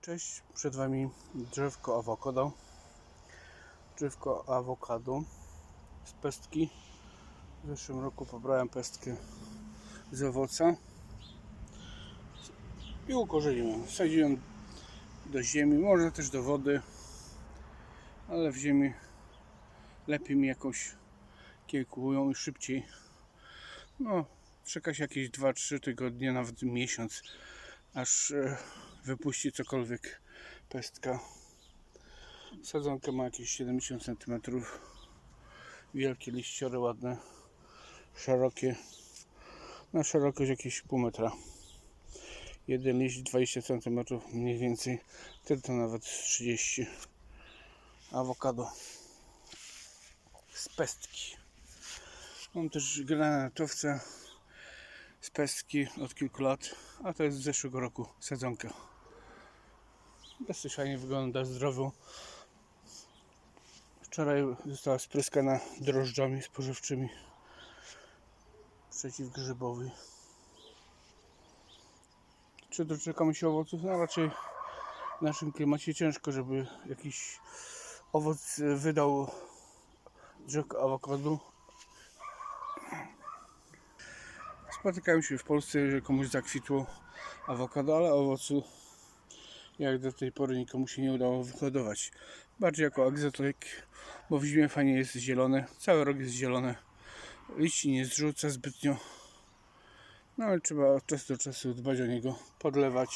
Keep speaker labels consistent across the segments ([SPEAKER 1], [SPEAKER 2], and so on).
[SPEAKER 1] Cześć, przed Wami drzewko awokado. Drzewko awokado z pestki. W zeszłym roku pobrałem pestkę z owoca i ukorzeniłem. Sadziłem do ziemi, może też do wody, ale w ziemi lepiej mi jakąś kiełkują i szybciej. No, czeka się jakieś 2-3 tygodnie, nawet miesiąc, aż e, wypuści cokolwiek pestka. Sadzonka ma jakieś 70 cm. Wielkie liściory ładne, szerokie. Na szerokość jakieś pół metra. Jeden liść 20 cm mniej więcej. To nawet z 30. Awokado z pestki. Mam też granatowca z pestki od kilku lat, a to jest z zeszłego roku sadzonka. Fajnie wygląda, zdrowo. Wczoraj została spryskana drożdżami spożywczymi przeciwgrzybowi. Czy doczekamy się owoców? No raczej w naszym klimacie ciężko, żeby jakiś owoc wydał drzewko awokado. Spotykają się w Polsce, że komuś zakwitło awokado, ale owocu jak do tej pory nikomu się nie udało wyhodować. Bardziej jako egzotyk, bo w zimie fajnie jest zielone, cały rok jest zielone. Liści nie zrzuca zbytnio. No ale trzeba od czasu do czasu dbać o niego, podlewać.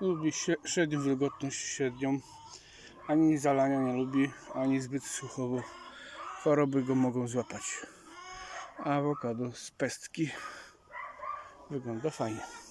[SPEAKER 1] Lubi śre- średnią wilgotność, średnią. Ani zalania nie lubi, ani zbyt sucho, bo choroby go mogą złapać. Awokado z pestki wygląda fajnie.